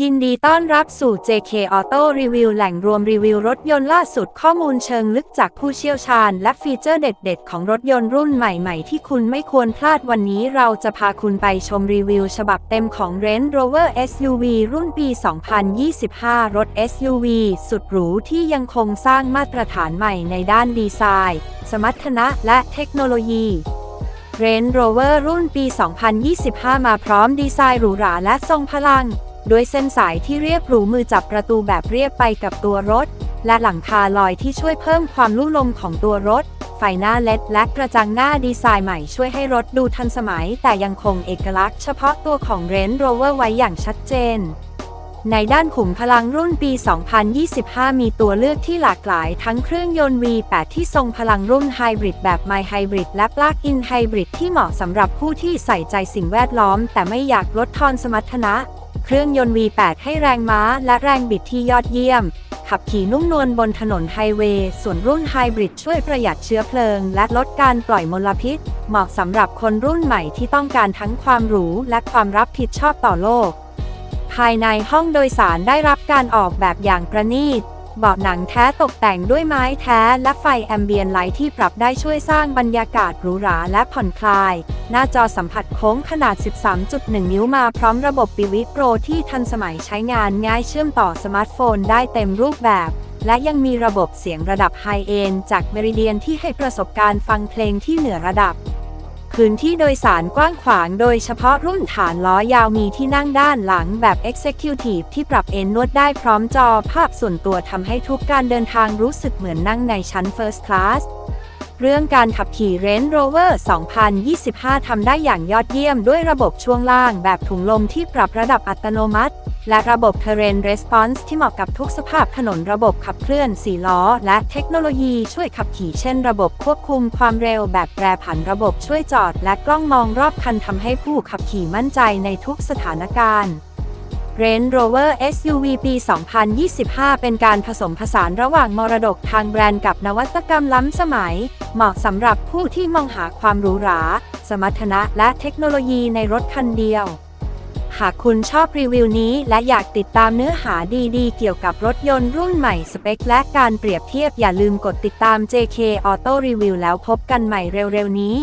ยินดีต้อนรับสู่ JK Auto Review แหล่งรวมรีวิวรถยนต์ล่าสุดข้อมูลเชิงลึกจากผู้เชี่ยวชาญ และฟีเจอร์เด็ด ๆ ของรถยนต์รุ่นใหม่ ๆ ที่คุณไม่ควรพลาดวันนี้เราจะพาคุณไปชมรีวิว ฉบับเต็มของ Range Rover SUV รุ่นปี 2025 รถ SUV สุดหรูที่ยังคงสร้างมาตรฐานใหม่ในด้านดีไซน์ สมรรถนะและเทคโนโลยี Range Rover รุ่นปี 2025 มาพร้อมดีไซน์หรูหราและทรงพลัง ด้วยเส้นสายที่เรียบหรูมือจับประตูแบบเรียบไปกับตัวรถ และหลังคาลอยที่ช่วยเพิ่มความลุ่มลมของตัวรถ ไฟหน้าเลดและกระจังหน้าดีไซน์ใหม่ช่วยให้รถดูทันสมัย แต่ยังคงเอกลักษณ์เฉพาะตัวของ Range Rover ไว้อย่างชัดเจน ในด้านขุมพลังรุ่นปี 2025 มีตัวเลือกที่หลากหลายทั้งเครื่องยนต์ V8 ที่ทรงพลังรุ่นไฮบริดแบบ My Hybrid และ Plug-in Hybrid ที่เหมาะสำหรับผู้ที่ใส่ใจสิ่งแวดล้อม แต่ไม่อยากลดทอนสมรรถนะ เครื่องยนต์ V8 ให้แรงม้าและแรงบิดที่ยอดเยี่ยม ขับขี่นุ่มนวลบนถนนไฮเวย์ ส่วนรุ่นไฮบริดช่วยประหยัดเชื้อเพลิง และลดการปล่อยมลพิษ เหมาะสำหรับคนรุ่นใหม่ที่ต้องการทั้งความหรูและความรับผิดชอบต่อโลก ภายในห้องโดยสารได้รับการออกแบบอย่างประณีต เบาะหนังแท้ตกแต่งด้วยไม้แท้และไฟแอมเบียนไลท์ที่ปรับได้ช่วยสร้างบรรยากาศหรูหราและผ่อนคลาย หน้าจอสัมผัสโค้งขนาด 13.1 นิ้วมาพร้อมระบบปิวิโปรที่ทันสมัยใช้งานง่ายเชื่อมต่อสมาร์ทโฟนได้เต็มรูปแบบและยังมีระบบเสียงระดับไฮเอนจากเมริเดียนที่ให้ประสบการณ์ฟังเพลงที่เหนือระดับ พื้นที่โดยสารกว้างขวางโดยเฉพาะรุ่นฐานล้อยาวมีที่นั่งด้านหลังแบบ Executive ที่ปรับเอนนวดได้พร้อมจอภาพส่วนตัวทำให้ทุกการเดินทางรู้สึกเหมือนนั่งในชั้น First Class เรื่องการขับขี่ Range Rover 2025 ทำได้อย่างยอดเยี่ยมด้วยระบบช่วงล่างแบบถุงลมที่ปรับระดับอัตโนมัติ และระบบ Terrain Response ที่เหมาะกับทุกสภาพถนนระบบขับเคลื่อน4ล้อ และเทคโนโลยีช่วยขับขี่เช่นระบบควบคุมความเร็วแบบแปรผันระบบช่วยจอด และกล้องมองรอบคันทำให้ผู้ขับขี่มั่นใจในทุกสถานการณ์ Range Rover SUV ปี 2025 เป็นการผสมผสานระหว่างมรดกทางแบรนด์กับนวัตกรรมล้ำสมัย เหมาะสำหรับผู้ที่มองหาความหรูหรา สมรรถนะและเทคโนโลยีในรถคันเดียว หากคุณชอบรีวิวนี้และอยากติดตามเนื้อหาดีๆ เกี่ยวกับรถยนต์รุ่นใหม่สเปค และการเปรียบเทียบอย่าลืมกดติดตาม JK Auto Review แล้วพบกันใหม่เร็วๆนี้